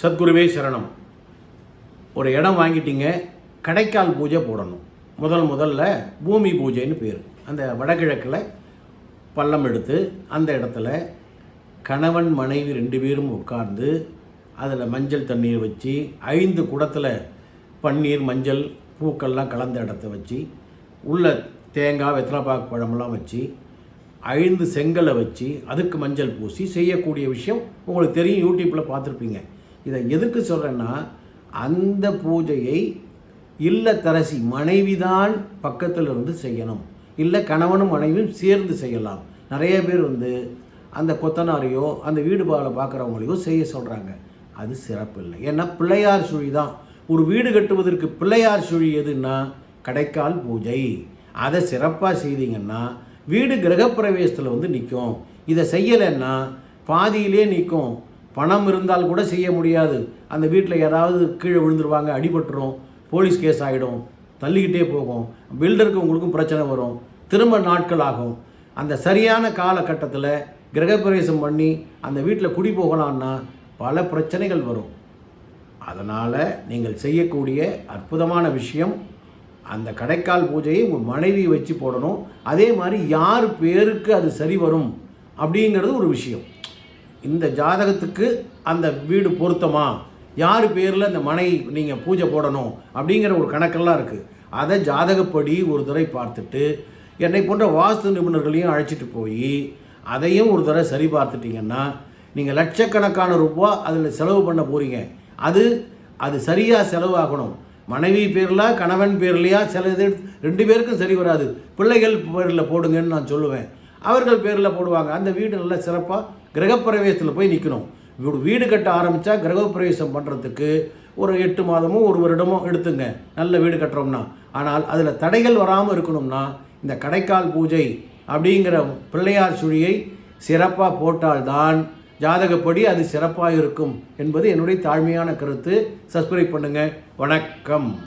சத்குருவே சரணம். ஒரு இடம் வாங்கிட்டீங்க கடைக்கால் பூஜை போடணும். முதல் முதல்ல பூமி பூஜைன்னு பேர். அந்த வடகிழக்கில் பள்ளம் எடுத்து அந்த இடத்துல கணவன் மனைவி ரெண்டு பேரும் உட்கார்ந்து அதில் மஞ்சள் தண்ணீர் வச்சு ஐந்து குடத்தில் பன்னீர் மஞ்சள் பூக்கள்லாம் கலந்த இடத்த வச்சு உள்ள தேங்காய் வெத்தலைப்பாக்கு பழமெல்லாம் வச்சு ஐந்து செங்கலை வச்சு அதுக்கு மஞ்சள் பூசி செய்யக்கூடிய விஷயம் உங்களுக்கு தெரியும் யூடியூப்பில் பார்த்துருப்பீங்க. இதை எதுக்கு சொல்கிறேன்னா அந்த பூஜையை இல்லத்தரசி மனைவிதான் பக்கத்தில் இருந்து செய்யணும். இல்லை கணவனும் மனைவியும் சேர்ந்து செய்யலாம். நிறைய பேர் வந்து அந்த கொத்தனாரையோ அந்த வீடு பாலை பார்க்குறவங்களையோ செய்ய சொல்கிறாங்க அது சிறப்பு இல்லை. ஏன்னா பிள்ளையார் சுழி தான். ஒரு வீடு கட்டுவதற்கு பிள்ளையார் சுழி எதுன்னா கடைக்கால் பூஜை. அதை சிறப்பாக செய்தீங்கன்னா வீடு கிரகப்பிரவேசத்தில் வந்து நிற்கும் இதை செய்யலைன்னா பாதியிலே நிற்கும் பணம் இருந்தால் கூட செய்ய முடியாது. அந்த வீட்டில் யாராவது கீழே விழுந்துருவாங்க அடிபட்டுரும் போலீஸ் கேஸ் ஆகிடும் தள்ளிக்கிட்டே போகும். பில்டருக்கு உங்களுக்கும் பிரச்சனை வரும். திரும்ப நாட்கள் ஆகும். அந்த சரியான காலகட்டத்தில் கிரகப்பிரவேசம் பண்ணி அந்த வீட்டில் குடி போகலான்னா பல பிரச்சனைகள் வரும். அதனால் நீங்கள் செய்யக்கூடிய அற்புதமான விஷயம் அந்த கடைக்கால் பூஜையை உங்கள் மனைவி வச்சு போடணும். அதே மாதிரி யார் பேருக்கு அது சரி வரும் அப்படிங்கிறது ஒரு விஷயம். இந்த ஜாதகத்துக்கு அந்த வீடு பொருத்தமா? யார் பேரில் அந்த மனை நீங்கள் பூஜை போடணும்? அப்படிங்கிற ஒரு கணக்கெல்லாம் இருக்குது அதை ஜாதகப்படி ஒரு தடவை பார்த்துட்டு என்னை போன்ற வாஸ்து நிபுணர்களையும் அழைச்சிட்டு போய் அதையும் ஒரு தடவை சரி பார்த்துட்டிங்கன்னா நீங்கள் லட்சக்கணக்கான ரூபா அதில் செலவு பண்ண போகிறீங்க அது அது சரியாக செலவாகணும். மனைவி பேரில் கணவன் பேர்லையா சில இது ரெண்டு பேருக்கும் சரி வராது. பிள்ளைகள் பேரில் போடுங்கன்னு நான் சொல்லுவேன். அவர்கள் பேரில் போடுவாங்க. அந்த வீடு நல்லா சிறப்பாக கிரகப்பிரவேசத்தில் போய் நிற்கணும் இவர் வீடு கட்ட ஆரம்பித்தா கிரகப்பிரவேசம் பண்ணுறதுக்கு ஒரு எட்டு மாதமோ ஒரு வருடமோ எடுத்துங்க. நல்ல வீடு கட்டுறோம்னா. ஆனால் அதில் தடைகள் வராமல் இருக்கணும்னா இந்த கடைக்கால் பூஜை அப்படிங்கிற பிள்ளையார் சுழியை சிறப்பாக போட்டால்தான் ஜாதகப்படி அது சிறப்பாக இருக்கும் என்பது என்னுடைய தாழ்மையான கருத்து. சப்ஸ்கிரைப் பண்ணுங்கள் வணக்கம்.